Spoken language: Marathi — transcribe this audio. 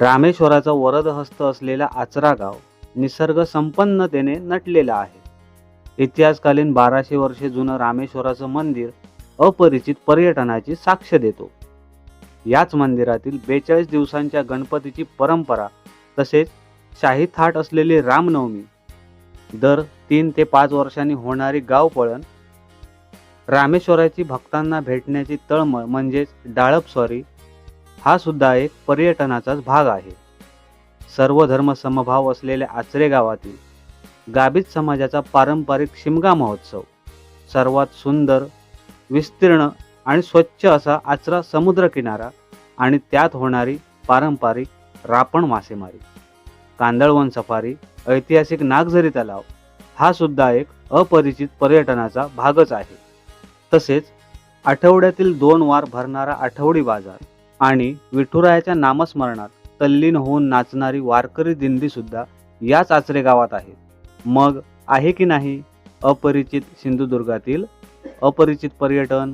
रामेश्वराचा वरदहस्त असलेला आचरा गाव निसर्ग संपन्नतेने नटलेला आहे. इतिहासकालीन बाराशे वर्षे जुनं रामेश्वराचं मंदिर अपरिचित पर्यटनाची साक्ष देतो. याच मंदिरातील बेचाळीस दिवसांच्या गणपतीची परंपरा तसेच शाही थाट असलेली रामनवमी दर तीन ते पाच वर्षांनी होणारी गावपळण रामेश्वराची भक्तांना भेटण्याची तळमळ म्हणजेच डाळपस्वारी हा सुद्धा एक पर्यटनाचाच भाग आहे. सर्व धर्म समभाव असलेल्या आचरे गावातील गाभित समाजाचा पारंपरिक शिमगा महोत्सव सर्वात सुंदर विस्तीर्ण आणि स्वच्छ असा आचरा समुद्रकिनारा आणि त्यात होणारी पारंपरिक रापण मासेमारी कांदळवन सफारी ऐतिहासिक नागझरी तलाव हा सुद्धा एक अपरिचित पर्यटनाचा भागच आहे. तसेच आठवड्यातील दोन वार भरणारा आठवडी बाजार आणि विठुरायाच्या नामस्मरणात तल्लीन होऊन नाचणारी वारकरी दिंडीसुद्धा याच आचरे गावात आहे. मग आहे की नाही? अपरिचित सिंधुदुर्गातील अपरिचित पर्यटन